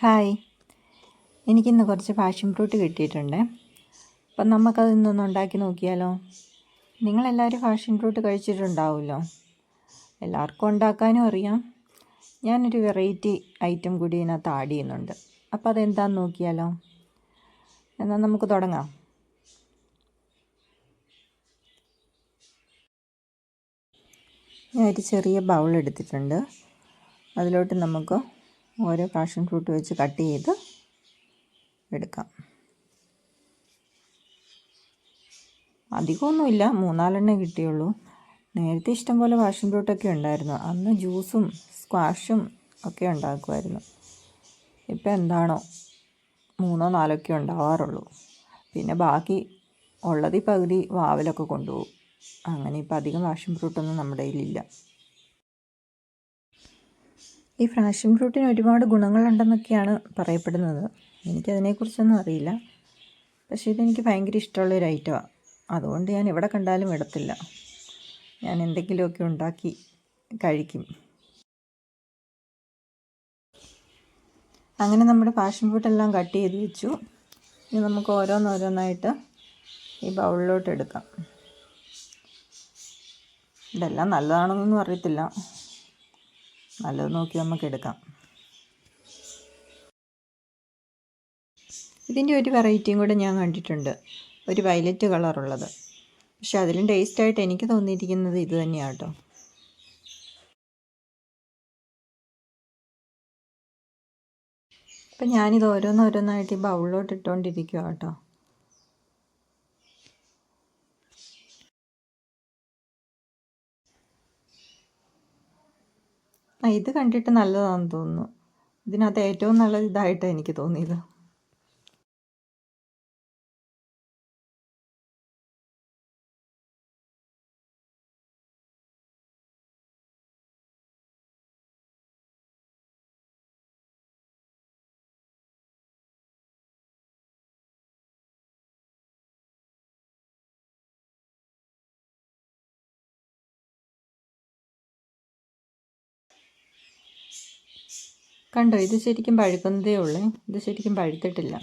Hi. എനിക്കിന്ന് കുറച്ച് passion fruit കിട്ടിയിട്ടുണ്ട്. അപ്പം നമുക്കത് ഇന്നൊന്ന് ഉണ്ടാക്കി നോക്കിയാലോ? നിങ്ങളെല്ലാവരും പാഷൻ ഫ്രൂട്ട് കഴിച്ചിട്ടുണ്ടാവുമല്ലോ? എല്ലാവർക്കും ഉണ്ടാക്കാനും അറിയാം. ഞാനൊരു വെറൈറ്റി ഐറ്റം കൂടി ഇതിനകത്ത് ആഡ് ചെയ്യുന്നുണ്ട്. അപ്പോൾ അതെന്താണെന്ന് നോക്കിയാലോ? എന്നാൽ നമുക്ക് തുടങ്ങാം. ഞാൻ ഒരു ചെറിയ ബൗൾ എടുത്തിട്ടുണ്ട്. അതിലോട്ട് നമുക്ക് ഓരോ പാഷൻ ഫ്രൂട്ട് വെച്ച് കട്ട് ചെയ്ത് എടുക്കാം. അധികമൊന്നുമില്ല മൂന്നാലെണ്ണേ കിട്ടിയുള്ളൂ. നേരത്തെ ഇഷ്ടം ഇഷ്ടംപോലെ പാഷൻ ഫ്രൂട്ടൊക്കെ ഉണ്ടായിരുന്നു. അന്ന് ജ്യൂസും സ്ക്വാഷും ഒക്കെ ഉണ്ടാക്കുമായിരുന്നു. ഇപ്പം എന്താണോ മൂന്നോ നാലൊക്കെ ഉണ്ടാവാറുള്ളൂ. പിന്നെ ബാക്കി ഉള്ളതി പകുതി വാവലൊക്കെ കൊണ്ടുപോകും. അങ്ങനെ ഇപ്പം അധികം പാഷൻ ഫ്രൂട്ടൊന്നും നമ്മുടെ കയ്യിലില്ല. ഈ ഫ്രാഷൻ ഫ്രൂട്ടിന് ഒരുപാട് ഗുണങ്ങളുണ്ടെന്നൊക്കെയാണ് പറയപ്പെടുന്നത്. എനിക്കതിനെക്കുറിച്ചൊന്നും അറിയില്ല. പക്ഷേ ഇതെനിക്ക് ഭയങ്കര ഇഷ്ടമുള്ളൊരു ഐറ്റമാണ് അതുകൊണ്ട് ഞാൻ എവിടെ കണ്ടാലും ഇടത്തില്ല. ഞാൻ എന്തെങ്കിലുമൊക്കെ ഉണ്ടാക്കി കഴിക്കും. അങ്ങനെ നമ്മുടെ പാഷൻ ഫ്രൂട്ടെല്ലാം കട്ട് ചെയ്ത് വെച്ചു. ഇനി നമുക്ക് ഓരോന്നോരോന്നായിട്ട് ഈ ബൗളിലോട്ട് എടുക്കാം ഇതെല്ലാം നല്ലതാണെന്നൊന്നും അറിയത്തില്ല. നല്ലത് നോക്കി നമുക്ക് എടുക്കാം. ഇതിന്റെ ഒരു വെറൈറ്റിയും കൂടെ ഞാൻ കണ്ടിട്ടുണ്ട്. ഒരു വയലറ്റ് കളറുള്ളത്. പക്ഷെ അതിലും ടേസ്റ്റായിട്ട് എനിക്ക് തോന്നിയിരിക്കുന്നത് ഇത് തന്നെയാണ് കേട്ടോ അപ്പം ഞാനിത് ഓരോന്നോരോന്നായിട്ട് ഈ ബൗളിലോട്ട് ഇട്ടുകൊണ്ടിരിക്കുക കേട്ടോ ഇത് കണ്ടിട്ട് നല്ലതാണെന്ന് തോന്നുന്നു. ഇതിനകത്ത് ഏറ്റവും നല്ലത് ഇതായിട്ടാണ് എനിക്ക് തോന്നിയത്. കണ്ടോ ഇത് ശരിക്കും പഴുക്കുന്നതേ ഉള്ളേ. ഇത് ശരിക്കും പഴുത്തിട്ടില്ല.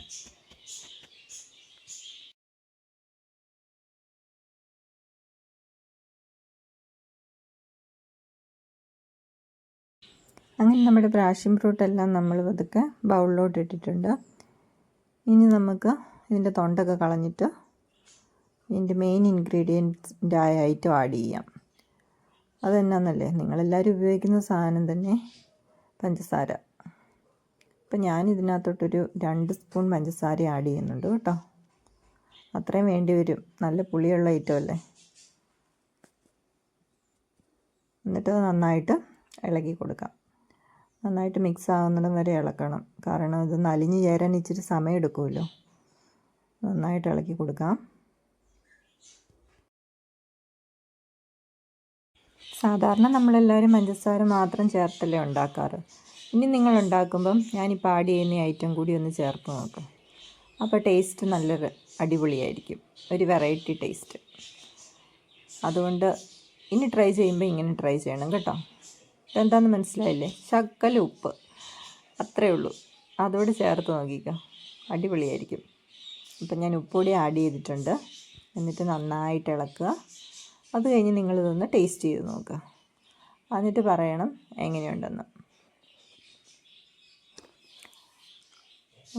അങ്ങനെ നമ്മുടെ പ്രാഷ്യം ഫ്രൂട്ടെല്ലാം നമ്മൾ പതുക്കെ ബൗളിലോട്ട് ഇട്ടിട്ടുണ്ട്. ഇനി നമുക്ക് ഇതിന്റെ തൊണ്ടൊക്കെ കളഞ്ഞിട്ട് ഇതിന്റെ മെയിൻ ഇൻഗ്രീഡിയൻസിന്റെ ആയ ഐറ്റം ആഡ് ചെയ്യാം. അതെന്നാന്നല്ലേ നിങ്ങളെല്ലാവരും ഉപയോഗിക്കുന്ന സാധനം തന്നെ പഞ്ചസാര. അപ്പം ഞാൻ ഇതിനകത്തോട്ടൊരു രണ്ട് സ്പൂൺ പഞ്ചസാര ആഡ് ചെയ്യുന്നുണ്ട് കേട്ടോ. അത്രയും വേണ്ടി വരും. നല്ല പുളിയുള്ള ഐറ്റം അല്ലേ? എന്നിട്ട് നന്നായിട്ട് ഇളക്കി കൊടുക്കാം. നന്നായിട്ട് മിക്സ് ആകുന്നിടം വരെ ഇളക്കണം. കാരണം ഇത് നലിഞ്ഞ് ചേരാൻ ഇച്ചിരി സമയം എടുക്കുമല്ലോ. നന്നായിട്ട് ഇളക്കി കൊടുക്കാം. സാധാരണ നമ്മളെല്ലാവരും പഞ്ചസാര മാത്രം ചേർത്തല്ലേ ഉണ്ടാക്കാറ്? ഇനി നിങ്ങൾ ഉണ്ടാക്കുമ്പം ഞാനിപ്പോൾ ആഡ് ചെയ്യുന്ന ഐറ്റം കൂടി ഒന്ന് ചേർത്ത് നോക്കാം. അപ്പോൾ ടേസ്റ്റ് നല്ലൊരു അടിപൊളിയായിരിക്കും. ഒരു വെറൈറ്റി ടേസ്റ്റ്. അതുകൊണ്ട് ഇനി ട്രൈ ചെയ്യുമ്പോൾ ഇങ്ങനെ ട്രൈ ചെയ്യണം കേട്ടോ. എന്താണെന്ന് മനസ്സിലായില്ലേ? ശക്കല ഉപ്പ്. അത്രയേ ഉള്ളൂ. അതോട് ചേർത്ത് നോക്കിക്കോ. അടിപൊളിയായിരിക്കും. അപ്പം ഞാൻ ഉപ്പുപൊടി ആഡ് ചെയ്തിട്ടുണ്ട്. എന്നിട്ട് നന്നായിട്ട് ഇളക്കുക. അത് കഴിഞ്ഞ് നിങ്ങളിതൊന്ന് ടേസ്റ്റ് ചെയ്ത് നോക്കുക. എന്നിട്ട് പറയണം എങ്ങനെയുണ്ടെന്ന്.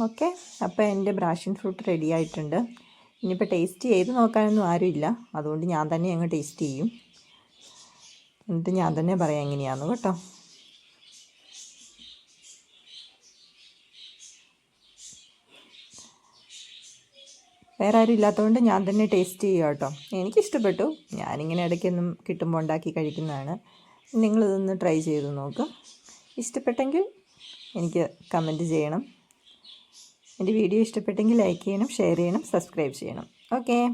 ഓക്കെ. അപ്പോൾ എന്റെ ബ്രാഷൻ ഫ്രൂട്ട് റെഡി ആയിട്ടുണ്ട്. ഇനിയിപ്പോൾ ടേസ്റ്റ് ചെയ്ത് നോക്കാനൊന്നും ആരുമില്ല. അതുകൊണ്ട് ഞാൻ തന്നെ അങ്ങ് ടേസ്റ്റ് ചെയ്യും. എന്നിട്ട് ഞാൻ തന്നെ പറയാം എങ്ങനെയാണെന്ന് കേട്ടോ. വേറെ ആരും ഇല്ലാത്തതുകൊണ്ട് ഞാൻ തന്നെ ടേസ്റ്റ് ചെയ്യുക കേട്ടോ. എനിക്കിഷ്ടപ്പെട്ടു. ഞാനിങ്ങനെ ഇടയ്ക്കൊന്നും കിട്ടുമ്പോൾ ഉണ്ടാക്കി കഴിക്കുന്നതാണ്. നിങ്ങളിതൊന്ന് ട്രൈ ചെയ്ത് നോക്കുക ഇഷ്ടപ്പെട്ടെങ്കിൽ എനിക്ക് കമന്റ് ചെയ്യണം. എന്റെ വീഡിയോ ഇഷ്ടപ്പെട്ടെങ്കിൽ ലൈക്ക് ചെയ്യണം ഷെയർ ചെയ്യണം സബ്സ്ക്രൈബ് ചെയ്യണം. ഓക്കേ.